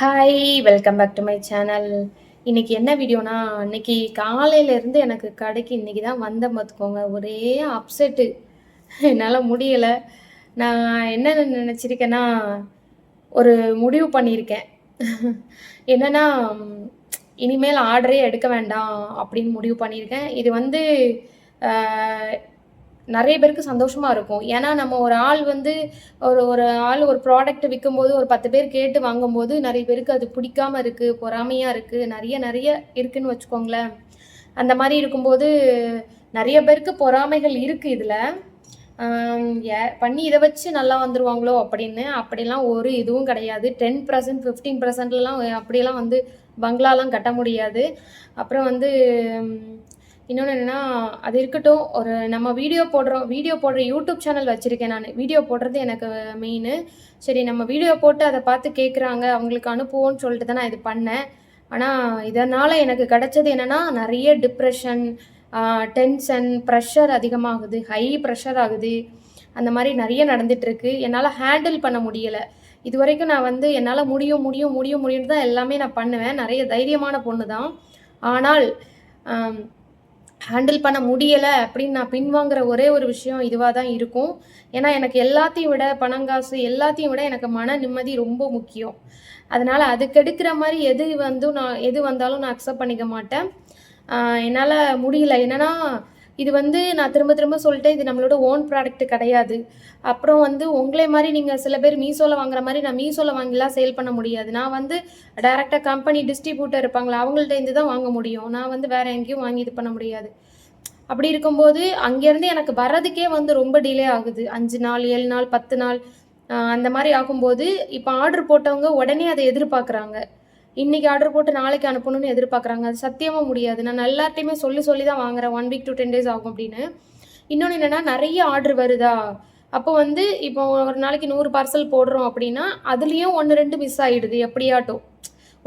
Hi welcome back to my channel இன்னைக்கு என்ன வீடியோனா இன்னைக்கு காலையிலேருந்து எனக்கு கடைக்கு இன்னைக்கு தான் வந்தேன் பார்த்துக்கோங்க. ஒரே அப்செட்டு என்னால் முடியலை. நான் என்ன நினச்சிருக்கேன்னா ஒரு முடிவு பண்ணியிருக்கேன். என்னென்னா இனிமேல் ஆர்டரே எடுக்க வேண்டாம் அப்படின்னு முடிவு பண்ணியிருக்கேன். இது வந்து நிறைய பேருக்கு சந்தோஷமாக இருக்கும். ஏன்னா நம்ம ஒரு ஆள் வந்து ஒரு ஒரு ஆள் ஒரு ப்ராடக்ட் விற்கும்போது ஒரு பத்து பேர் கேட்டு வாங்கும்போது நிறைய பேருக்கு அது பிடிக்காம இருக்குது பொறாமையாக இருக்குது நிறைய நிறைய இருக்குதுன்னு வச்சுக்கோங்களேன். அந்த மாதிரி இருக்கும்போது நிறைய பேருக்கு பொறாமைகள் இருக்குது இதில். ஏ- பண்ணி இதை வச்சு நல்லா வந்துடுவாங்களோ அப்படின்னு அப்படிலாம் ஒரு இதுவும் கிடையாது. டென் பர்சன்ட் ஃபிஃப்டீன் பர்சன்ட்லாம் அப்படிலாம் வந்து பங்களாலாம் கட்ட முடியாது. அப்புறம் வந்து இன்னொன்று என்னென்னா அது இருக்கட்டும் ஒரு நம்ம வீடியோ போடுறோம் வீடியோ போடுற யூடியூப் சேனல் வச்சுருக்கேன் நான். வீடியோ போடுறது எனக்கு மெயின் சரி நம்ம வீடியோ போட்டு அதை பார்த்து கேட்குறாங்க அவங்களுக்கு அனுப்புவோன்னு சொல்லிட்டு தான் நான் இது பண்ணேன். ஆனால் இதனால் எனக்கு கிடைச்சது என்னென்னா நிறைய டிப்ரெஷன் டென்ஷன் ப்ரெஷர் அதிகமாகுது ஹை ப்ரெஷர் ஆகுது. அந்த மாதிரி நிறைய நடந்துட்டுருக்கு. என்னால் ஹேண்டில் பண்ண முடியலை. இது வரைக்கும் நான் வந்து என்னால் முடியும் முடியும் முடியும் முடியும் தான் எல்லாமே நான் பண்ணுவேன். நிறைய தைரியமான பொண்ணு தான் ஆனால் ஹேண்டில் பண்ண முடியலை அப்படின்னு நான் பின்வாங்குற ஒரே ஒரு விஷயம் இதுவாக தான் இருக்கும். ஏன்னா எனக்கு எல்லாத்தையும் விட பணங்காசு எல்லாத்தையும் விட எனக்கு மன நிம்மதி ரொம்ப முக்கியம். அதனால் அதுக்கு எடுக்கிற மாதிரி எது வந்து நான் எது வந்தாலும் நான் அக்செப்ட் பண்ணிக்க மாட்டேன். என்னால் முடியல. என்னன்னா இது வந்து நான் திரும்ப திரும்ப சொல்லிட்டேன் இது நம்மளோட ஓன் ப்ராடக்ட் கிடையாது. அப்புறம் வந்து உங்களே மாதிரி நீங்கள் சில பேர் மீஷோவில் வாங்குற மாதிரி நான் மீஷோவில் வாங்கிலாம் சேல் பண்ண முடியாது. நான் வந்து டைரெக்டாக கம்பெனி டிஸ்ட்ரிபியூட்டர் இருப்பாங்களா அவங்கள்ட்ட இருந்து தான் வாங்க முடியும். நான் வந்து வேறு எங்கேயும் வாங்கி இது பண்ண முடியாது. அப்படி இருக்கும்போது அங்கேருந்து எனக்கு வர்றதுக்கே வந்து ரொம்ப டிலே ஆகுது. அஞ்சு நாள் ஏழு நாள் பத்து நாள் அந்த மாதிரி ஆகும்போது இப்போ ஆர்டர் போட்டவங்க உடனே அதை எதிர்பார்க்குறாங்க. இன்னைக்கு ஆர்டர் போட்டு நாளைக்கு அனுப்பணும்னு எதிர்பார்க்குறாங்க. அது சத்தியமாக முடியாது. நான் எல்லார்ட்டையுமே சொல்லி சொல்லி தான் வாங்குறேன். One week to ten days ஆகும் அப்படின்னு. இன்னொன்று என்னென்னா நிறைய ஆர்டர் வருதா? அப்போ வந்து இப்போ ஒரு நாளைக்கு நூறு பார்சல் போடுறோம் அப்படின்னா அதுலேயும் ஒன்று ரெண்டு மிஸ் ஆகிடுது எப்படியாட்டும்.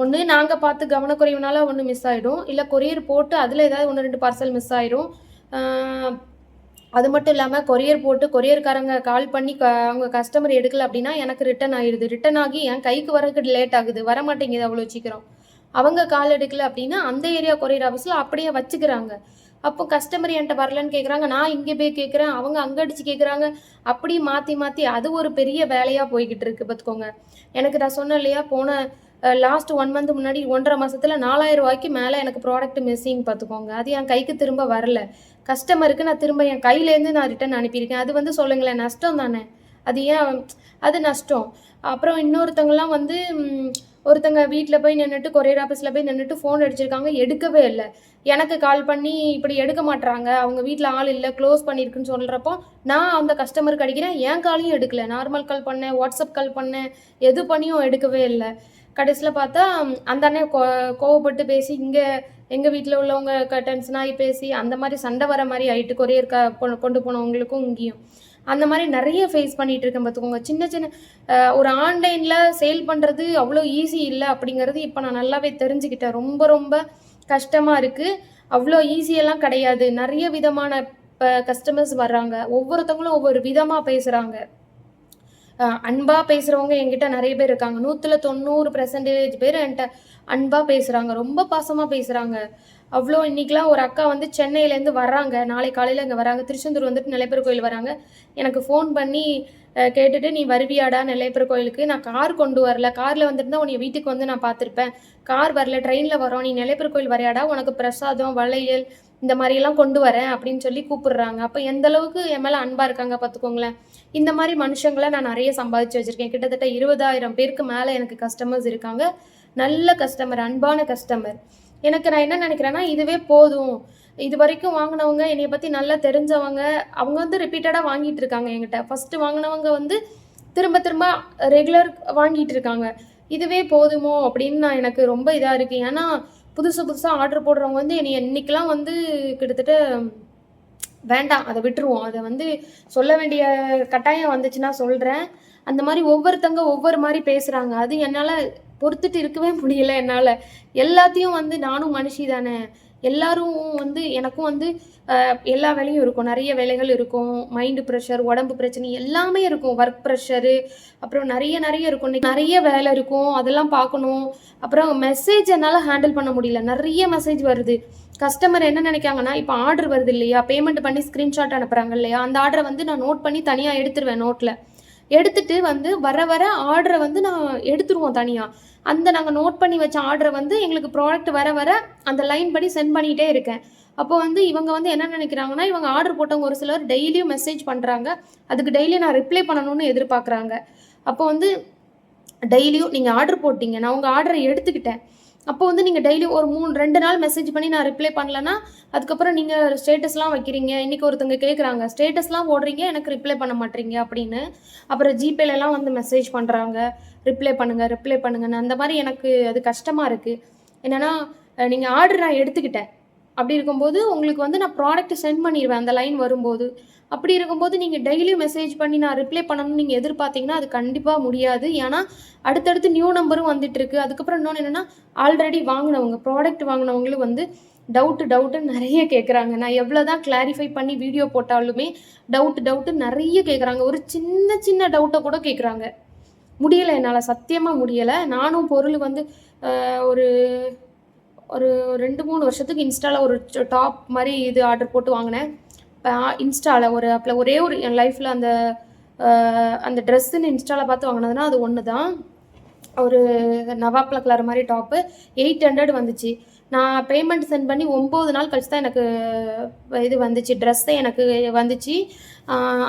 ஒன்று நாங்கள் பார்த்து கவனக்குறைவுனால ஒன்று மிஸ் ஆகிடும் இல்லை கொரியர் போட்டு அதில் ஏதாவது ஒன்று ரெண்டு பார்சல் மிஸ் ஆயிடும் அது மட்டும் இல்லாமல் கொரியர் போட்டு கொரியர்காரங்க கால் பண்ணி க அவங்க கஸ்டமர் எடுக்கல அப்படின்னா எனக்கு ரிட்டன் ஆயிடுது. ரிட்டன் ஆகி என் கைக்கு வரதுக்கு லேட் ஆகுது. வர மாட்டேங்குது அவ்வளோ சீக்கிரம். அவங்க கால் எடுக்கல அப்படின்னா அந்த ஏரியா கொரியர் ஆஃபீஸில் அப்படியே வச்சுக்கிறாங்க. அப்போ கஸ்டமர் என்கிட்ட வரலன்னு கேட்குறாங்க நான் இங்கே போய் கேட்குறேன் அவங்க அங்கே அடிச்சு கேட்குறாங்க அப்படி மாற்றி மாற்றி அது ஒரு பெரிய வேலையாக போய்கிட்டு இருக்கு பார்த்துக்கோங்க எனக்கு நான் சொன்னேன் இல்லையா போன லாஸ்ட் ஒன் மந்த் முன்னாடி ஒன்றரை மாதத்தில் நாலாயிரம் ரூபாய்க்கு மேலே எனக்கு ப்ராடக்ட் மிஸ்ஸிங் பார்த்துக்கோங்க அது என் கைக்கு திரும்ப வரல. கஸ்டமருக்கு நான் திரும்ப என் கையிலேருந்து நான் ரிட்டர்ன் அனுப்பியிருக்கேன். அது வந்து சொல்லுங்களேன் நஷ்டம் தானே? அது ஏன் அது நஷ்டம். அப்புறம் இன்னொருத்தங்கெல்லாம் வந்து ஒருத்தங்க வீட்டில் போய் நின்றுட்டு கொரியர் ஆஃபீஸில் போய் நின்றுட்டு ஃபோன் அடிச்சிருக்காங்க எடுக்கவே இல்லை. எனக்கு கால் பண்ணி இப்படி எடுக்க மாட்றாங்க. அவங்க வீட்டில் ஆள் இல்லை க்ளோஸ் பண்ணியிருக்குன்னு சொல்கிறப்போ நான் அந்த கஸ்டமருக்கு அடிக்கிறேன். என் காலையும் எடுக்கல. நார்மல் கால் பண்ணேன் வாட்ஸ்அப் கால் பண்ணேன் எது பண்ணியும் எடுக்கவே இல்லை. கடைசியில் பார்த்தா அந்த அண்ணன் கோ கோவப்பட்டு பேசி இங்கே எங்கள் வீட்டில் உள்ளவங்க க டென்ஷன் ஆகி பேசி அந்த மாதிரி சண்டை வர மாதிரி ஆயிட்டு கொரியர் க கொண்டு- கொண்டு போனவங்களுக்கும் இங்கேயும். அந்த மாதிரி நிறைய ஃபேஸ் பண்ணிட்டு இருக்கேன் பார்த்துக்கோங்க. சின்ன சின்ன ஒரு ஆன்லைனில் சேல் பண்ணுறது அவ்வளோ ஈஸி இல்லை அப்படிங்கிறது இப்போ நான் நல்லாவே தெரிஞ்சுக்கிட்டேன். ரொம்ப ரொம்ப கஷ்டமாக இருக்குது அவ்வளோ ஈஸியெல்லாம் கிடையாது. நிறைய விதமான இப்போ கஸ்டமர்ஸ் வர்றாங்க. ஒவ்வொருத்தவங்களும் ஒவ்வொரு விதமாக பேசுகிறாங்க அன்பாக அன்பா பேசுறவங்க என்கிட்ட நிறைய பேர் இருக்காங்க. நூத்துல தொண்ணூறு பெர்சன்டேஜ் பேர் என்கிட்ட அன்பா பேசுறாங்க. ரொம்ப பாசமா பேசுறாங்க. அவ்வளோ இன்னைக்கெல்லாம் ஒரு அக்கா வந்து சென்னையிலேருந்து வர்றாங்க. நாளை காலையில் இங்கே வராங்க. திருச்செந்தூர் வந்துட்டு நிலைப்பெரு கோயில் வராங்க. எனக்கு ஃபோன் பண்ணி கேட்டுட்டு நீ வருவியாடா நிலைப்பெரு கோயிலுக்கு? நான் கார் கொண்டு வரல. காரில் வந்துருந்தா உன்னை வீட்டுக்கு வந்து நான் பார்த்துருப்பேன். கார் வரல. ட்ரெயினில் வரோம். நீ நிலைப்பெரு கோயில் வரையாடா. உனக்கு பிரசாதம் வளையல் இந்த மாதிரியெல்லாம் கொண்டு வரேன் அப்படின்னு சொல்லி கூப்பிடுறாங்க. அப்போ எந்த அளவுக்கு என் மேலே அன்பாக இருக்காங்க பார்த்துக்கோங்களேன் இந்த மாதிரி மனுஷங்களை நான் நிறைய சம்பாதிச்சு வச்சுருக்கேன். கிட்டத்தட்ட இருபதாயிரம் பேருக்கு மேலே எனக்கு கஸ்டமர்ஸ் இருக்காங்க. நல்ல கஸ்டமர் அன்பான கஸ்டமர் எனக்கு நான் என்ன நினைக்கிறேன்னா இதுவே போதும். இது வரைக்கும் வாங்கினவங்க என்னை பற்றி நல்லா தெரிஞ்சவங்க அவங்க வந்து ரிப்பீட்டடாக வாங்கிட்டு இருக்காங்க என்கிட்ட. ஃபஸ்ட்டு வாங்கினவங்க வந்து திரும்ப திரும்ப ரெகுலர் வாங்கிட்டு இருக்காங்க. இதுவே போதுமோ அப்படின்னு நான் எனக்கு ரொம்ப இதாக இருக்கு. ஏன்னா புதுசு புதுசாக ஆர்டர் போடுறவங்க வந்து என்னை இன்றைக்கெலாம் வந்து கிட்டத்தட்ட வேண்டாம் அதை விட்டுருவோம். அதை வந்து சொல்ல வேண்டிய கட்டாயம் வந்துச்சுன்னா சொல்கிறேன் அந்த மாதிரி ஒவ்வொருத்தங்க ஒவ்வொரு மாதிரி பேசுகிறாங்க அது என்னால் பொறுத்துட்டு இருக்கவே முடியல என்னால். எல்லாத்தையும் வந்து நானும் மனுஷி தானே. எல்லாரும் வந்து எனக்கும் வந்து எல்லா வேலையும் இருக்கும். நிறைய வேலைகள் இருக்கும். மைண்டு ப்ரெஷர் உடம்பு பிரச்சனை எல்லாமே இருக்கும். ஒர்க் ப்ரெஷரு அப்புறம் நிறைய நிறைய இருக்கும். இன்னைக்கு நிறைய வேலை இருக்கும். அதெல்லாம் பார்க்கணும். அப்புறம் மெசேஜ் என்னால் ஹேண்டில் பண்ண முடியல. நிறைய மெசேஜ் வருது. கஸ்டமர் என்ன நினைக்காங்கன்னா இப்போ ஆர்டர் வருது இல்லையா? பேமெண்ட் பண்ணி ஸ்க்ரீன்ஷாட் அனுப்புகிறாங்க இல்லையா? அந்த ஆர்டரை வந்து நான் நோட் பண்ணி தனியாக எடுத்துருவேன் நோட்டில் எடுத்துட்டு வந்து வர வர ஆர்டரை வந்து நான் எடுத்துருவோம் தனியாக அந்த நாங்கள் நோட் பண்ணி வச்ச ஆர்டரை வந்து எங்களுக்கு ப்ராடக்ட் வர வர அந்த லைன் படி சென்ட் பண்ணிகிட்டே இருக்கேன். அப்போ வந்து இவங்க வந்து என்ன நினைக்கிறாங்கன்னா இவங்க ஆர்டர் போட்டவங்க ஒரு சிலர் டெய்லியும் மெசேஜ் பண்ணுறாங்க அதுக்கு டெய்லி நான் ரிப்ளை பண்ணணும்னு எதிர்பார்க்குறாங்க. அப்போ வந்து டெய்லியும் நீங்கள் ஆர்டர் போட்டிங்க நான் உங்கள் ஆர்டரை எடுத்துக்கிட்டேன். அப்போ வந்து நீங்கள் டெய்லி ஒரு மூணு ரெண்டு நாள் மெசேஜ் பண்ணி நான் ரிப்ளை பண்ணலன்னா அதுக்கப்புறம் நீங்கள் ஸ்டேட்டஸ்லாம் வைக்கிறீங்க. இன்றைக்கி ஒருத்தவங்க கேட்குறாங்க ஸ்டேட்டஸ்லாம் போடுறீங்க எனக்கு ரிப்ளை பண்ண மாட்டீங்க அப்படின்னு. அப்புறம் ஜிபேலலாம் வந்து மெசேஜ் பண்ணுறாங்க ரிப்ளை பண்ணுங்கள் ரிப்ளை பண்ணுங்கன்னு. அந்த மாதிரி எனக்கு அது கஷ்டமாக இருக்குது என்னென்னா நீங்கள் ஆர்டர் நான் எடுத்துக்கிட்டேன். அப்படி இருக்கும்போது உங்களுக்கு வந்து நான் ப்ராடக்ட் சென்ட் பண்ணிடுவேன் அந்த லைன் வரும்போது. அப்படி இருக்கும்போது நீங்கள் டெய்லியும் மெசேஜ் பண்ணி நான் ரிப்ளை பண்ணணும்னு நீங்கள் எதிர்பார்த்தீங்கன்னா அது கண்டிப்பாக முடியாது. ஏன்னா அடுத்தடுத்து நியூ நம்பரும் வந்துட்டு இருக்கு அதுக்கப்புறம் இன்னொன்று என்னென்னா ஆல்ரெடி வாங்கினவங்க ப்ராடக்ட் வாங்கினவங்களும் வந்து டவுட்டு டவுட்டு நிறைய கேட்குறாங்க நான் எவ்வளோ தான் கிளாரிஃபை பண்ணி வீடியோ போட்டாலுமே டவுட் டவுட்டு நிறைய கேட்குறாங்க ஒரு சின்ன சின்ன டவுட்டை கூட கேட்குறாங்க முடியலை என்னால் சத்தியமாக முடியலை. நானும் பொருள் வந்து ஒரு ஒரு ரெண்டு மூணு வருஷத்துக்கு இன்ஸ்டாவில் ஒரு டாப் மாதிரி இது ஆர்டர் போட்டு வாங்கினேன். இன்ஸ்டாவில் ஒரு அப்பில் ஒரே ஒரு என் லைஃப்பில் அந்த அந்த ட்ரெஸ்ஸுன்னு இன்ஸ்டாவில் பார்த்து வாங்கினதுன்னா அது ஒன்று தான். ஒரு நவாப்ல கலர் மாதிரி டாப்பு. எயிட் ஹண்ட்ரட் வந்துச்சு. நான் பேமெண்ட் சென்ட் பண்ணி ஒம்பது நாள் கழிச்சு தான் எனக்கு இது வந்துச்சு. ட்ரெஸ்ஸே எனக்கு வந்துச்சு.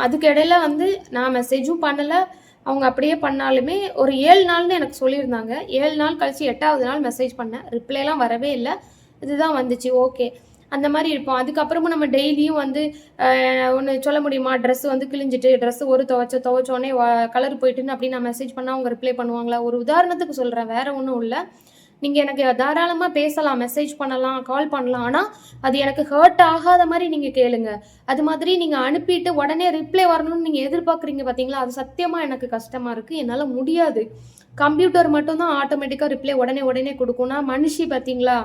அதுக்கு இடையில வந்து நான் மெசேஜும் பண்ணலை. அவங்க அப்படியே பண்ணாலுமே ஒரு ஏழு நாள்னு எனக்கு சொல்லியிருந்தாங்க. ஏழு நாள் கழிச்சு எட்டாவது நாள் மெசேஜ் பண்ணேன். ரிப்ளைலாம் வரவே இல்லை. இதுதான் வந்துச்சு. ஓகே அந்த மாதிரி இருப்போம். அதுக்கப்புறமும் நம்ம டெய்லியும் வந்து ஒன்று சொல்ல முடியுமா? ட்ரெஸ் வந்து கிழிஞ்சிட்டு ட்ரெஸ் ஒரு துவைச்ச துவைச்சோடனே கலர் போயிட்டுன்னு அப்படின்னு நான் மெசேஜ் பண்ணால் அவங்க ரிப்ளை பண்ணுவாங்களா? ஒரு உதாரணத்துக்கு சொல்கிறேன் வேற ஒன்றும் இல்லை. நீங்கள் எனக்கு தாராளமாக பேசலாம் மெசேஜ் பண்ணலாம் கால் பண்ணலாம். ஆனால் அது எனக்கு ஹர்ட் ஆகாத மாதிரி நீங்கள் கேளுங்க. அது மாதிரி நீங்கள் அனுப்பிட்டு உடனே ரிப்ளை வரணும்னு நீங்கள் எதிர்பார்க்குறீங்க பார்த்தீங்களா அது சத்தியமாக எனக்கு கஷ்டமாக இருக்குது என்னால் முடியாது. கம்ப்யூட்டர் மட்டும்தான் ஆட்டோமேட்டிக்காக ரிப்ளை உடனே உடனே கொடுக்கும்னா மனுஷி பார்த்தீங்களா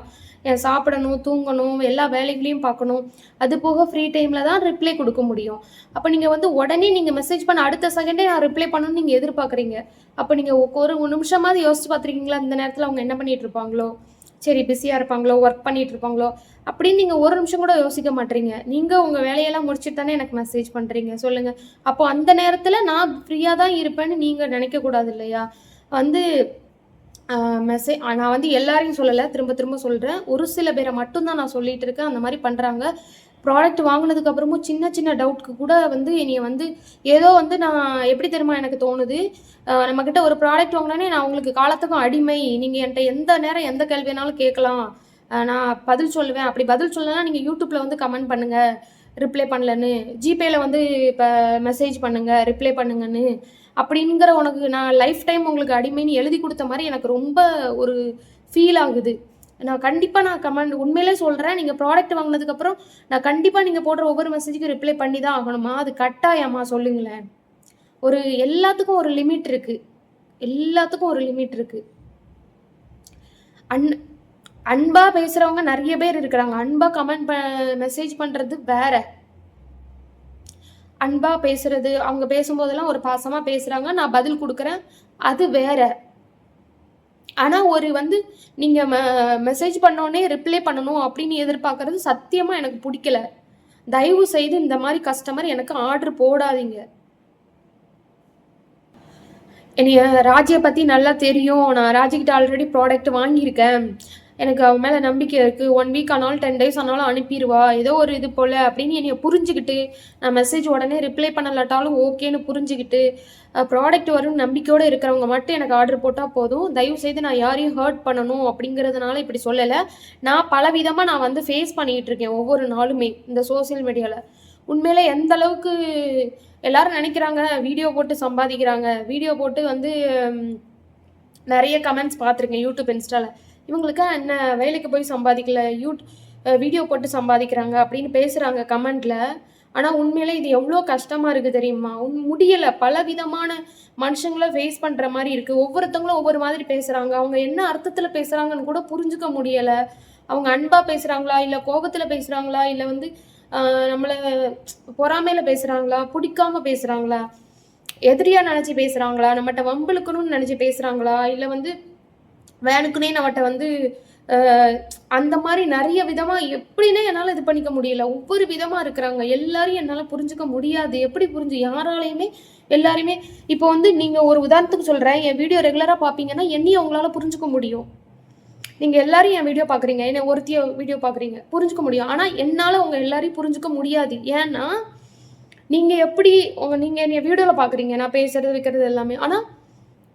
என் சாப்பிடணும் தூங்கணும் எல்லா வேலைகளையும் பார்க்கணும். அது போக ஃப்ரீ டைமில் தான் ரிப்ளை கொடுக்க முடியும். அப்போ நீங்கள் வந்து உடனே நீங்கள் மெசேஜ் பண்ண அடுத்த செகண்டே நான் ரிப்ளை பண்ணணும்னு நீங்கள் எதிர்பார்க்குறீங்க. அப்போ நீங்கள் ஒரு நிமிஷமாவது யோசிச்சு பார்த்துருக்கீங்களா இந்த நேரத்தில் அவங்க என்ன பண்ணிட்டு இருப்பாங்களோ? சரி பிஸியாக இருப்பாங்களோ? ஒர்க் பண்ணிட்டு இருப்பாங்களோ? அப்படின்னு நீங்கள் ஒரு நிமிஷம் கூட யோசிக்க மாட்டீங்க. நீங்கள் உங்கள் வேலையெல்லாம் முடிச்சுட்டு தானே எனக்கு மெசேஜ் பண்ணுறீங்க சொல்லுங்கள் அப்போ அந்த நேரத்தில் நான் ஃப்ரீயாக தான் இருப்பேன்னு நீங்கள் நினைக்கக்கூடாது இல்லையா? வந்து மெசேஜ் நான் வந்து எல்லாரையும் சொல்லலை. திரும்ப திரும்ப சொல்கிறேன் ஒரு சில பேரை மட்டும்தான் நான் சொல்லிட்டு இருக்கேன். அந்த மாதிரி பண்ணுறாங்க ப்ராடக்ட் வாங்கினதுக்கு அப்புறமும் சின்ன சின்ன டவுட்க்கு கூட வந்து என்னைய வந்து ஏதோ வந்து நான் எப்படி தெரியுமா எனக்கு தோணுது? நம்மக்கிட்ட ஒரு ப்ராடக்ட் வாங்கினோடனே நான் உங்களுக்கு காலத்துக்கும் அடிமை. நீங்கள் என்கிட்ட எந்த நேரம் எந்த கேள்வி வேணாலும் கேட்கலாம். நான் பதில் சொல்லுவேன். அப்படி பதில் சொல்லலைன்னா நீங்கள் யூடியூப்பில் வந்து கமெண்ட் பண்ணுங்கள் ரிப்ளை பண்ணலன்னு. ஜிபேயில் வந்து இப்போ மெசேஜ் பண்ணுங்கள் ரிப்ளை பண்ணுங்கன்னு. அப்படிங்கிற உனக்கு நான் லைஃப் டைம் உங்களுக்கு அடிமைன்னு எழுதி கொடுத்த மாதிரி எனக்கு ரொம்ப ஒரு ஃபீல் ஆகுது. நான் கண்டிப்பாக நான் கமெண்ட் உண்மையிலே சொல்கிறேன் நீங்கள் ப்ராடக்ட் வாங்கினதுக்கப்புறம் நான் கண்டிப்பாக நீங்கள் போடுற ஒவ்வொரு மெசேஜுக்கும் ரிப்ளை பண்ணி தான் ஆகணுமா? அது கட்டாயமா சொல்லுங்களேன். ஒரு எல்லாத்துக்கும் ஒரு லிமிட் இருக்குது எல்லாத்துக்கும் ஒரு லிமிட் இருக்குது அன் அன்பாக பேசுகிறவங்க நிறைய பேர் இருக்கிறாங்க. அன்பாக கமெண்ட் ப மெசேஜ் பண்ணுறது வேறு. அன்பாக பேசுறது அவங்க பேசும்போதெல்லாம் ஒரு பாசமாக பேசுகிறாங்க நான் பதில் கொடுக்குறேன். அது வேற. ஆனால் ஒரு வந்து நீங்கள் மெ மெசேஜ் பண்ணோடனே ரிப்ளை பண்ணணும் அப்படின்னு எதிர்பார்க்கறது சத்தியமாக எனக்கு பிடிக்கல. தயவு செய்து இந்த மாதிரி கஸ்டமர் எனக்கு ஆர்டர் போடாதீங்க. என்னைய ராஜியை பற்றி நல்லா தெரியும். நான் ராஜிக்கிட்ட ஆல்ரெடி ப்ராடக்ட் வாங்கியிருக்கேன். எனக்கு அவன் மேலே நம்பிக்கை இருக்குது ஒன் வீக் ஆனாலும் டென் டேஸ் ஆனாலும் அனுப்பிடுவா ஏதோ ஒரு இது போல் அப்படின்னு என்னை புரிஞ்சுக்கிட்டு நான் மெசேஜ் உடனே ரிப்ளை பண்ணலாட்டாலும் ஓகேன்னு புரிஞ்சுக்கிட்டு ப்ராடக்ட் வரும் நம்பிக்கையோடு இருக்கிறவங்க மட்டும் எனக்கு ஆர்டர் போட்டால் போதும். தயவு செய்து நான் யாரையும் ஹர்ட் பண்ணணும் அப்படிங்கிறதுனால இப்படி சொல்லலை. நான் பல விதமாக நான் வந்து ஃபேஸ் பண்ணிகிட்டு இருக்கேன் ஒவ்வொரு நாளுமே இந்த சோஷியல் மீடியாவில் உண்மையிலே எந்த அளவுக்கு எல்லாரும் நினைக்கிறாங்க வீடியோ போட்டு சம்பாதிக்கிறாங்க. வீடியோ போட்டு வந்து நிறைய கமெண்ட்ஸ் பார்த்துருக்கேன் யூடியூப் இன்ஸ்டாவில் இவங்களுக்கு என்ன வேலைக்கு போய் சம்பாதிக்கல? யூட் வீடியோ போட்டு சம்பாதிக்கிறாங்க அப்படின்னு பேசுகிறாங்க கமெண்ட்டில் ஆனால் உண்மையிலே இது எவ்வளோ கஷ்டமாக இருக்குது தெரியுமா? உன் முடியலை. பல விதமான மனுஷங்களை ஃபேஸ் பண்ணுற மாதிரி இருக்குது ஒவ்வொருத்தவங்களும் ஒவ்வொரு மாதிரி பேசுகிறாங்க அவங்க என்ன அர்த்தத்தில் பேசுகிறாங்கன்னு கூட புரிஞ்சுக்க முடியலை. அவங்க அன்பாக பேசுகிறாங்களா இல்லை கோபத்தில் பேசுகிறாங்களா இல்லை வந்து நம்மளை பொறாமையில் பேசுகிறாங்களா பிடிக்காம பேசுகிறாங்களா எதிரியாக நினச்சி பேசுகிறாங்களா நம்மகிட்ட வம்பிழுக்கணும்னு நினச்சி பேசுகிறாங்களா இல்லை வந்து வேனுக்குனே நம்மகிட்ட வந்து அந்த மாதிரி நிறைய விதமாக எப்படின்னே என்னால் இது பண்ணிக்க முடியல. ஒவ்வொரு விதமாக இருக்கிறாங்க. எல்லாரையும் என்னால் புரிஞ்சுக்க முடியாது. எப்படி புரிஞ்சு யாராலையுமே எல்லாருமே இப்போ வந்து நீங்கள் ஒரு உதாரணத்துக்கு சொல்கிறேன் என் வீடியோ ரெகுலராக பார்ப்பீங்கன்னா என்னையும் உங்களால் புரிஞ்சுக்க முடியும். நீங்கள் எல்லாரும் என் வீடியோ பார்க்குறீங்க என்னை ஒருத்திய வீடியோ பார்க்குறீங்க புரிஞ்சுக்க முடியும். ஆனால் என்னால் உங்கள் எல்லாரையும் புரிஞ்சுக்க முடியாது. ஏன்னா நீங்கள் எப்படி நீங்கள் நீங்க வீடியோவில் பார்க்குறீங்க நான் பேசுறது வைக்கிறது எல்லாமே. ஆனால்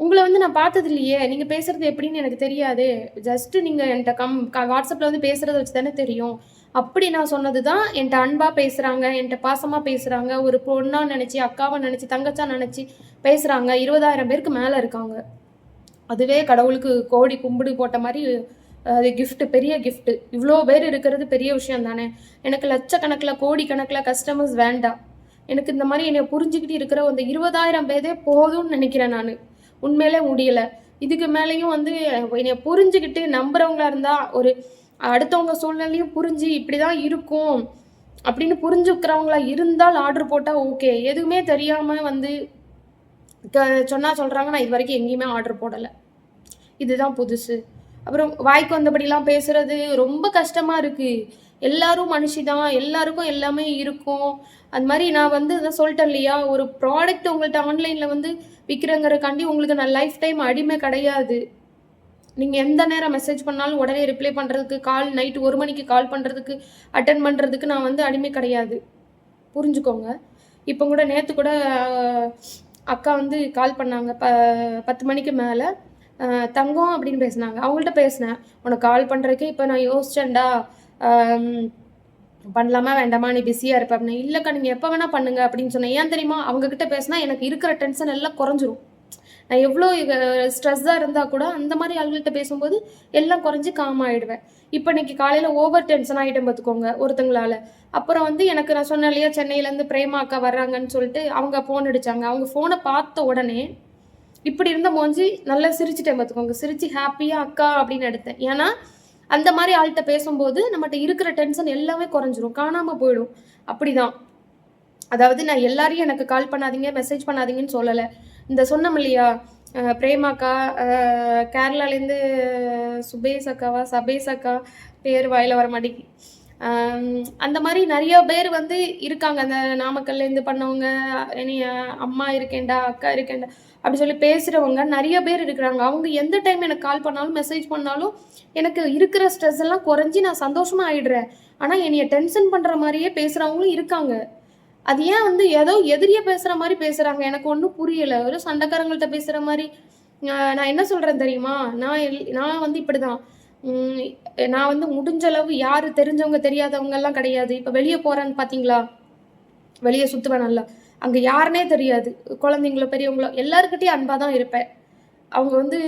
உங்களை வந்து நான் பார்த்தது இல்லையே. நீங்கள் பேசுறது எப்படின்னு எனக்கு தெரியாது. ஜஸ்ட் நீங்கள் என்கிட்ட கம் வாட்ஸ்அப்பில் வந்து பேசுறத வச்சு தானே தெரியும். அப்படி நான் சொன்னது தான் என்கிட்ட அன்பாக பேசுகிறாங்க என்கிட்ட பாசமாக பேசுகிறாங்க ஒரு பொண்ணாக நினச்சி அக்காவை நினச்சி தங்கச்சா நினச்சி பேசுகிறாங்க இருபதாயிரம் பேருக்கு மேலே இருக்காங்க. அதுவே கடவுளுக்கு கோடி கும்பிடு போட்ட மாதிரி அது கிஃப்ட்டு பெரிய கிஃப்ட்டு இவ்வளோ பேர் இருக்கிறது பெரிய விஷயம் தானே. எனக்கு லட்சக்கணக்கில் கோடி கணக்கில் கஸ்டமர்ஸ் வேண்டாம். எனக்கு இந்த மாதிரி என்னை புரிஞ்சுக்கிட்டு இருக்கிற அந்த இருபதாயிரம் பேரே போதும்னு நினைக்கிறேன் நான். உண்மையிலே முடியலை. இதுக்கு மேலேயும் வந்து என்னை புரிஞ்சுக்கிட்டு நம்புறவங்களா இருந்தால் ஒரு அடுத்தவங்க சூழ்நிலையும் புரிஞ்சு இப்படி தான் இருக்கும் அப்படின்னு புரிஞ்சுக்கிறவங்களா இருந்தால் ஆர்டர் போட்டால் ஓகே எதுவுமே தெரியாமல் வந்து க- சொல்கிறாங்க நான் இது வரைக்கும் எங்கேயுமே ஆர்டர் போடலை. இதுதான் புதுசு. அப்புறம் வாய்க்கு வந்தபடிலாம் பேசுகிறது ரொம்ப கஷ்டமாக இருக்குது எல்லாரும் மனுஷி தான் எல்லாருக்கும் எல்லாமே இருக்கும். அது மாதிரி நான் வந்து இதை சொல்லிட்டேன் இல்லையா ஒரு ப்ராடக்ட் உங்கள்கிட்ட ஆன்லைனில் வந்து விற்கிறங்கிறக்காண்டி உங்களுக்கு நான் லைஃப் டைம் அடிமை கிடையாது. நீங்கள் எந்த நேரம் மெசேஜ் பண்ணாலும் உடனே ரிப்ளை பண்ணுறதுக்கு கால் நைட்டு ஒரு மணிக்கு கால் பண்ணுறதுக்கு அட்டன் பண்ணுறதுக்கு நான் வந்து அடிமை கிடையாது. புரிஞ்சுக்கோங்க. இப்போ கூட நேற்று கூட அக்கா வந்து கால் பண்ணாங்க. ப பத்து மணிக்கு மேலே தங்கம் அப்படின்னு பேசுனாங்க. அவங்கள்ட்ட பேசினேன். உனக்கு கால் பண்ணுறதுக்கே இப்போ நான் யோசிச்சேன்டா. பண்ணலாமா வேண்டாமா நீ பிஸியாக இருப்ப அப்படின்னா இல்லைக்கா நீங்கள் எப்போ வேணால் பண்ணுங்க அப்படின்னு சொன்னேன். ஏன் தெரியுமா? அவங்கக்கிட்ட பேசினா எனக்கு இருக்கிற டென்ஷன் எல்லாம் குறைஞ்சிரும். நான் எவ்வளோ ஸ்ட்ரெஸ்ஸாக இருந்தால் கூட அந்த மாதிரி ஆளுங்கள்கிட்ட பேசும்போது எல்லாம் குறைஞ்சி காம் ஆகிடுவேன் இப்போ இன்னைக்கு காலையில் ஓவர் டென்ஷன் ஆகிட்டேன் பார்த்துக்கோங்க ஒருத்தங்களால். அப்புறம் வந்து எனக்கு நான் சொன்னேன் இல்லையா சென்னையிலேருந்து பிரேமா அக்கா வர்றாங்கன்னு சொல்லிட்டு அவங்க ஃபோன் அடித்தாங்க அவங்க ஃபோனை பார்த்த உடனே இப்படி இருந்த மோஞ்சி நல்லா சிரிச்சிட்டேன் பார்த்துக்கோங்க. சிரித்து ஹாப்பியாக அக்கா? அப்படின்னு எடுத்தேன். ஏன்னா அந்த மாதிரி ஆள்கிட்ட பேசும்போது நம்மகிட்ட இருக்கிற டென்ஷன் எல்லாமே குறைஞ்சிரும். காணாமல் போயிடும். அப்படிதான். அதாவது நான் எல்லாரையும் எனக்கு கால் பண்ணாதீங்க மெசேஜ் பண்ணாதீங்கன்னு சொல்லலை. இந்த சொன்னோம் இல்லையா? பிரேமாக்கா கேரளாலேருந்து சுபேஸ் அக்காவா? சபேஸ் அக்கா பேர் வாயில் வர மாட்டேங்கி. அந்த மாதிரி நிறைய பேர் வந்து இருக்காங்க. அந்த நாமக்கல்லேருந்து பண்ணவங்க இனி அம்மா இருக்கேன்டா அக்கா இருக்கேன்டா. அப்படி சொல்லி பேசுகிறவங்க நிறைய பேர் இருக்கிறாங்க. அவங்க எந்த டைம் எனக்கு கால் பண்ணாலும் மெசேஜ் பண்ணாலும் எனக்கு இருக்கிற ஸ்ட்ரெஸ் எல்லாம் குறைஞ்சி நான் சந்தோஷமாக ஆயிடுறேன். ஆனால் என்னைய டென்ஷன் பண்ணுற மாதிரியே பேசுகிறவங்களும் இருக்காங்க. அது ஏன் வந்து ஏதோ எதிரியே பேசுகிற மாதிரி பேசுகிறாங்க எனக்கு ஒன்றும் புரியலை. ஒரு சண்டைக்காரங்கள்ட்ட பேசுகிற மாதிரி நான் என்ன சொல்கிறேன் தெரியுமா? நான் எல்- நான் வந்து இப்படி தான் நான் வந்து முடிஞ்ச அளவு யார் தெரிஞ்சவங்க தெரியாதவங்க எல்லாம் கிடையாது. இப்போ வெளியே போகிறேன்னு பார்த்தீங்களா வெளியே சுற்றுவேன் நல்லா. அங்கே யாருனே தெரியாது. குழந்தைங்களோ பெரியவங்களோ எல்லாருக்கிட்டையும் அன்பாக தான் இருப்பேன். அவங்க வந்து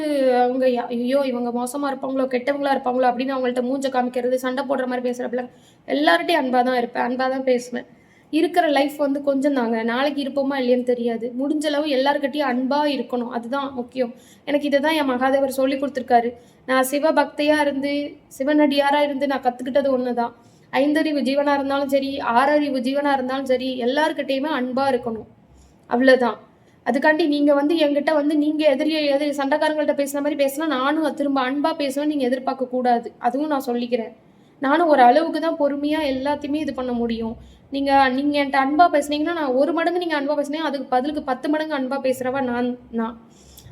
அவங்க ஐயோ இவங்க மோசமாக இருப்பாங்களோ கெட்டவங்களா இருப்பாங்களோ அப்படின்னு அவங்கள்ட்ட மூஞ்ச காமிக்கிறது சண்டை போடுற மாதிரி பேசுறப்பல எல்லார்கிட்டையும் அன்பாக தான் இருப்பேன். அன்பாக தான் பேசுவேன். இருக்கிற லைஃப் வந்து கொஞ்சம் தாங்க. நாளைக்கு இருப்போமா இல்லையான்னு தெரியாது. முடிஞ்ச அளவு எல்லாருக்கிட்டையும் அன்பாக இருக்கணும். அதுதான் முக்கியம். எனக்கு இதை தான் என் மகாதேவர் சொல்லி கொடுத்துருக்காரு. நான் சிவபக்தையா இருந்து சிவனடியாராக இருந்து நான் கற்றுக்கிட்டது ஒன்று தான் ஐந்தறிவு ஜீவனா இருந்தாலும் சரி ஆறறிவு ஜீவனா இருந்தாலும் சரி எல்லாருக்கிட்டையுமே அன்பா இருக்கணும். அவ்வளவுதான். அதுக்காண்டி நீங்க வந்து என்கிட்ட வந்து நீங்க எதிரிய எதிரி சண்டைக்காரங்கள்ட்ட பேசுன மாதிரி பேசினா நானும் திரும்ப அன்பா பேசணும்னு நீங்க எதிர்பார்க்க கூடாது. அதுவும் நான் சொல்லிக்கிறேன். நானும் ஒரு அளவுக்கு தான் பொறுமையா எல்லாத்தையுமே இது பண்ண முடியும். நீங்க நீங்க என்கிட்ட அன்பா பேசுனீங்கன்னா நான் ஒரு மடங்கு நீங்க அன்பா பேசுனீங்க அதுக்கு பதிலுக்கு பத்து மடங்கு அன்பா பேசுறவா நான் நான்.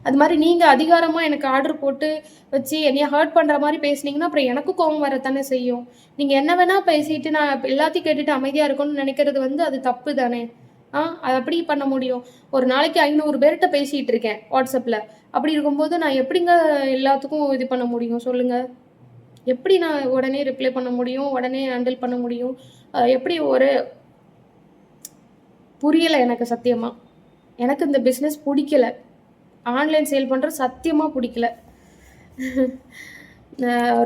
அது மாதிரி நீங்கள் அதிகாரமாக எனக்கு ஆர்டர் போட்டு வச்சு என்னைய ஹர்ட் பண்ணுற மாதிரி பேசுனீங்கன்னா அப்புறம் எனக்கும் கோவம் வரத்தானே செய்யும். நீங்கள் என்ன வேணால் பேசிட்டு நான் எல்லாத்தையும் கேட்டுட்டு அமைதியாக இருக்கணும்னு நினைக்கிறது வந்து அது தப்பு தானே? ஆ அது அப்படி பண்ண முடியும். ஒரு நாளைக்கு ஐநூறு பேர்கிட்ட பேசிகிட்டு இருக்கேன் வாட்ஸ்அப்பில் அப்படி இருக்கும்போது நான் எப்படிங்க எல்லாத்துக்கும் இது பண்ண முடியும்? சொல்லுங்கள் எப்படி நான் உடனே ரிப்ளை பண்ண முடியும்? உடனே ஹேண்டில் பண்ண முடியும்? எப்படி ஒரு புரியலை எனக்கு சத்தியமாக எனக்கு இந்த பிஸ்னஸ் பிடிக்கல. ஆன்லைன் சேல் பண்ணுறது சத்தியமாக பிடிக்கல.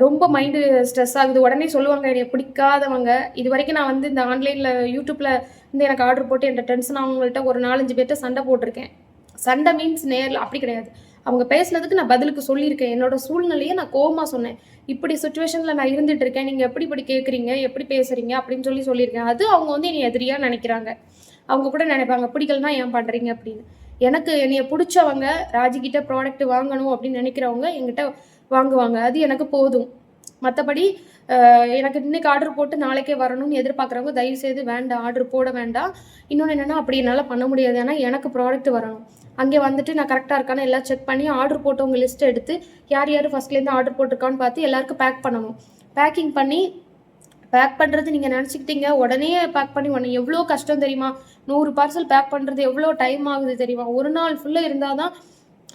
ரொம்ப மைண்டு ஸ்ட்ரெஸ் ஆகுது. உடனே சொல்லுவாங்க எனக்கு பிடிக்காதவங்க. இது வரைக்கும் நான் வந்து இந்த ஆன்லைனில் யூடியூப்பில் வந்து எனக்கு ஆர்டர் போட்டு என்கிட்ட டென்ஷன் அவங்கள்ட்ட ஒரு நாலஞ்சு பேர்கிட்ட சண்டை போட்டிருக்கேன். சண்டை மீன்ஸ் நேரில் அப்படி கிடையாது. அவங்க பேசுனதுக்கு நான் பதிலுக்கு சொல்லியிருக்கேன். என்னோட சூழ்நிலையை நான் கோமா சொன்னேன். இப்படி சுச்சுவேஷனில் நான் இருந்துட்டு இருக்கேன். நீங்கள் எப்படி இப்படி கேட்குறீங்க எப்படி பேசுறீங்க? அப்படின்னு சொல்லி சொல்லியிருக்கேன். அது அவங்க வந்து என்னை எதிரியாக நினைக்கிறாங்க. அவங்க கூட நினைப்பாங்க பிடிக்கலனா ஏன் பண்ணுறீங்க அப்படின்னு. எனக்கு என்னைய பிடிச்சவங்க ராஜிக்கிட்ட ப்ராடக்ட் வாங்கணும் அப்படின்னு நினைக்கிறவங்க என்கிட்ட வாங்குவாங்க. அது எனக்கு போதும். மற்றபடி எனக்கு இன்னைக்கு ஆர்டர் போட்டு நாளைக்கே வரணும்னு எதிர்பார்க்குறவங்க தயவு செய்து வேண்டாம். ஆர்டர் போட வேண்டாம். இன்னொன்று என்னென்னா அப்படி என்னால் பண்ண முடியாது. ஏன்னா எனக்கு ப்ராடக்ட் வரணும். அங்கே வந்துட்டு நான் கரெக்டாக இருக்கான்னு எல்லாம் செக் பண்ணி ஆர்டர் போட்டவங்க லிஸ்ட் எடுத்து யார் யார் ஃபஸ்ட்லேருந்து ஆர்டர் போட்டிருக்கான்னு பார்த்து எல்லாருக்கும் பேக் பண்ணணும். பேக்கிங் பண்ணி பேக் பண்ணுறது நீங்கள் நினச்சிக்கிட்டீங்க. உடனே பேக் பண்ணி உடனே எவ்வளோ கஷ்டம் தெரியுமா? நூறு பார்சல் பேக் பண்ணுறது எவ்வளோ டைம் ஆகுது தெரியுமா? ஒரு நாள் ஃபுல்லாக இருந்தால் தான்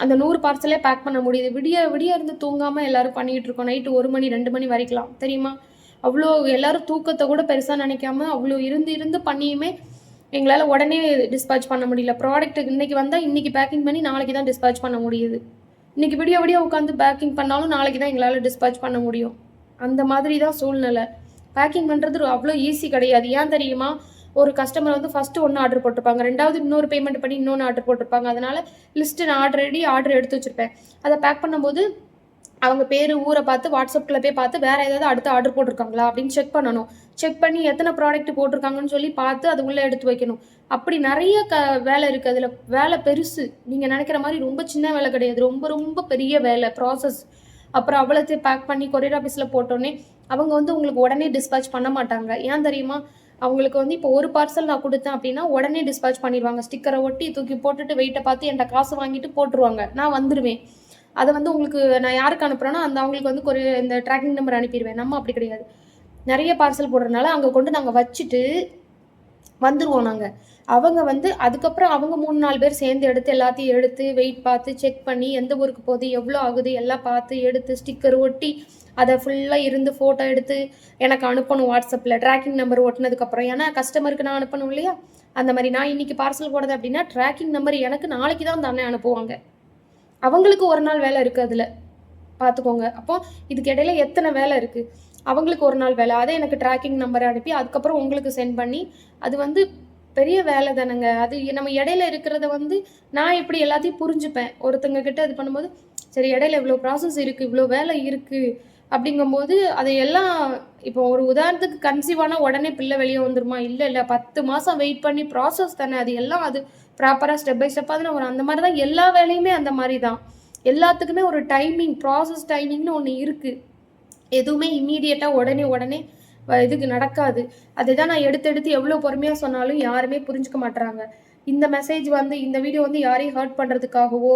அந்த நூறு பார்சலே பேக் பண்ண முடியுது. விடிய விடிய இருந்து தூங்காமல் எல்லோரும் பண்ணிகிட்டு இருக்கோம். நைட்டு ஒரு மணி ரெண்டு மணி வரைக்கலாம். தெரியுமா? அவ்வளோ எல்லோரும் தூக்கத்தை கூட பெருசாக நினைக்காம அவ்வளோ இருந்து இருந்து பண்ணியுமே எங்களால் உடனே டிஸ்பேச் பண்ண முடியல. ப்ராடக்ட் இன்றைக்கி வந்தால் இன்றைக்கி பேக்கிங் பண்ணி நாளைக்கு தான் டிஸ்பேச் பண்ண முடியுது. இன்றைக்கி விடிய விடிய உட்காந்து பேக்கிங் பண்ணாலும் நாளைக்கு தான் எங்களால் டிஸ்பேச் பண்ண முடியும். அந்த மாதிரி தான் சூழ்நிலை. பேக்கிங் பண்ணுறது அவ்வளோ ஈஸி கிடையாது. ஏன் தெரியுமா? ஒரு கஸ்டமர் வந்து ஃபஸ்ட்டு ஒன்று ஆர்டர் போட்டிருப்பாங்க. ரெண்டாவது இன்னொரு பேமெண்ட் பண்ணி இன்னொன்று ஆர்டர் போட்டிருப்பாங்க. அதனால் லிஸ்ட்டு நான் ஆர்டர் ரெடி ஆர்டர் எடுத்து வச்சுருப்பேன். அதை பேக் பண்ணும்போது அவங்க பேர் ஊரை பார்த்து வாட்ஸ்அப்பில் போய் பார்த்து வேறு ஏதாவது அடுத்து ஆர்டர் போட்டிருக்காங்களா அப்படின்னு செக் பண்ணணும். செக் பண்ணி எத்தனை ப்ராடக்ட் போட்டிருக்காங்கன்னு சொல்லி பார்த்து அது உள்ளே எடுத்து வைக்கணும். அப்படி நிறைய க வேலை இருக்குது அதில் வேலை பெருசு. நீங்கள் நினைக்கிற மாதிரி ரொம்ப சின்ன வேலை கிடையாது. ரொம்ப ரொம்ப பெரிய வேலை ப்ராசஸ் அப்புறம் அவ்வளோத்தையும் பேக் பண்ணி கொரியர் ஆஃபீஸில் போட்டோன்னே அவங்க வந்து உங்களுக்கு உடனே டிஸ்பேச் பண்ண மாட்டாங்க. ஏன் தெரியுமா? அவங்களுக்கு வந்து இப்போ ஒரு பார்சல் நான் கொடுத்தேன் அப்படின்னா உடனே டிஸ்பேச் பண்ணிடுவாங்க. ஸ்டிக்கரை ஒட்டி தூக்கி போட்டுட்டு வெயிட்டை பார்த்து என்கிட்ட காசு வாங்கிட்டு போட்டுருவாங்க. நான் வந்துடுவேன் அதை வந்து உங்களுக்கு நான் யாருக்கு அனுப்புகிறேன்னா அந்த அவங்களுக்கு வந்து ஒரு இந்த ட்ராக்கிங் நம்பர் அனுப்பிடுவேன். நம்ம அப்படி கிடையாது. நிறைய பார்சல் போடுறதுனால அங்கே கொண்டு நாங்கள் வச்சுட்டு வந்துடுவோம் நாங்கள் அவங்க வந்து அதுக்கப்புறம் அவங்க மூணு நாலு பேர் சேர்ந்து எடுத்து எல்லாத்தையும் எடுத்து வெயிட் பார்த்து செக் பண்ணி எந்த ஊருக்கு போகுது எவ்வளோ ஆகுது எல்லாம் பார்த்து எடுத்து ஸ்டிக்கர் ஒட்டி அதை ஃபுல்லாக இருந்து ஃபோட்டோ எடுத்து எனக்கு அனுப்பணும் வாட்ஸ்அப்பில். ட்ராக்கிங் நம்பர் ஒட்டினதுக்கப்புறம் ஏன்னா கஸ்டமருக்கு நான் அனுப்பணும் இல்லையா? அந்த மாதிரி நான் இன்னைக்கு பார்சல் போடுறது அப்படின்னா ட்ராக்கிங் நம்பர் எனக்கு நாளைக்கு தான் தானே அனுப்புவாங்க. அவங்களுக்கு ஒரு நாள் வேலை இருக்குது அதில். பார்த்துக்கோங்க. அப்போ இதுக்கு இடையில எத்தனை வேலை இருக்குது அவங்களுக்கு ஒரு நாள் வேலை. அதை எனக்கு ட்ராக்கிங் நம்பரை அனுப்பி அதுக்கப்புறம் உங்களுக்கு சென்ட் பண்ணி அது வந்து பெரிய வேலை தானேங்க. அது நம்ம இடையில இருக்கிறத வந்து நான் எப்படி எல்லாத்தையும் புரிஞ்சுப்பேன். ஒருத்தங்க கிட்ட இது பண்ணும்போது சரி இடையில இவ்வளோ ப்ராசஸ் இருக்குது இவ்வளோ வேலை இருக்குது அப்படிங்கும்போது அதையெல்லாம் இப்போ ஒரு உதாரணத்துக்கு கன்சீவ் ஆனால் உடனே பிள்ளை வெளியே வந்துருமா? இல்லை இல்லை. பத்து மாதம் வெயிட் பண்ணி ப்ராசஸ் தானே. அது எல்லாம் அது ப்ராப்பராக ஸ்டெப் பை ஸ்டெப்பாக தானே வரும். அந்த மாதிரி தான் எல்லா வேலையுமே அந்த மாதிரி தான். எல்லாத்துக்குமே ஒரு டைமிங் ப்ராசஸ் டைமிங்னு ஒன்று இருக்குது எதுவுமே இம்மீடியட்டாக உடனே உடனே இதுக்கு நடக்காது. அதுதான் நான் எடுத்து எடுத்து எவ்வளோ பொறுமையாக சொன்னாலும் யாருமே புரிஞ்சுக்க மாட்டுறாங்க இந்த மெசேஜ் வந்து இந்த வீடியோ வந்து யாரையும் ஹர்ட் பண்ணுறதுக்காகவோ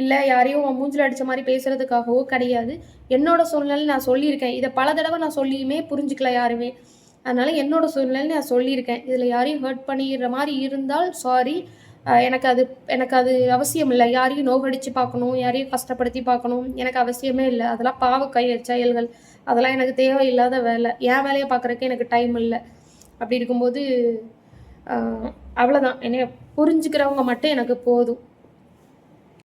இல்லை யாரையும் மூஞ்சில் அடித்த மாதிரி பேசுகிறதுக்காகவோ கிடையாது. என்னோட சூழ்நிலை நான் சொல்லியிருக்கேன். இதை பல தடவை நான் சொல்லியுமே புரிஞ்சுக்கல யாருமே. அதனால் என்னோட சூழ்நிலை நான் சொல்லியிருக்கேன். இதில் யாரையும் ஹர்ட் பண்ணிடுற மாதிரி இருந்தால் சாரி எனக்கு அது எனக்கு அது அவசியம் இல்லை. யாரையும் நோகடித்து பார்க்கணும் யாரையும் கஷ்டப்படுத்தி பார்க்கணும் எனக்கு அவசியமே இல்லை. அதெல்லாம் பாவக்கை செயல்கள் அதெல்லாம் எனக்கு தேவையில்லாத வேலை. என் வேலையை பார்க்குறக்கு எனக்கு டைம் இல்லை. அப்படி இருக்கும்போது அவ்வளோதான் என்னைய புரிஞ்சுக்கிறவங்க மட்டும் எனக்கு போதும்.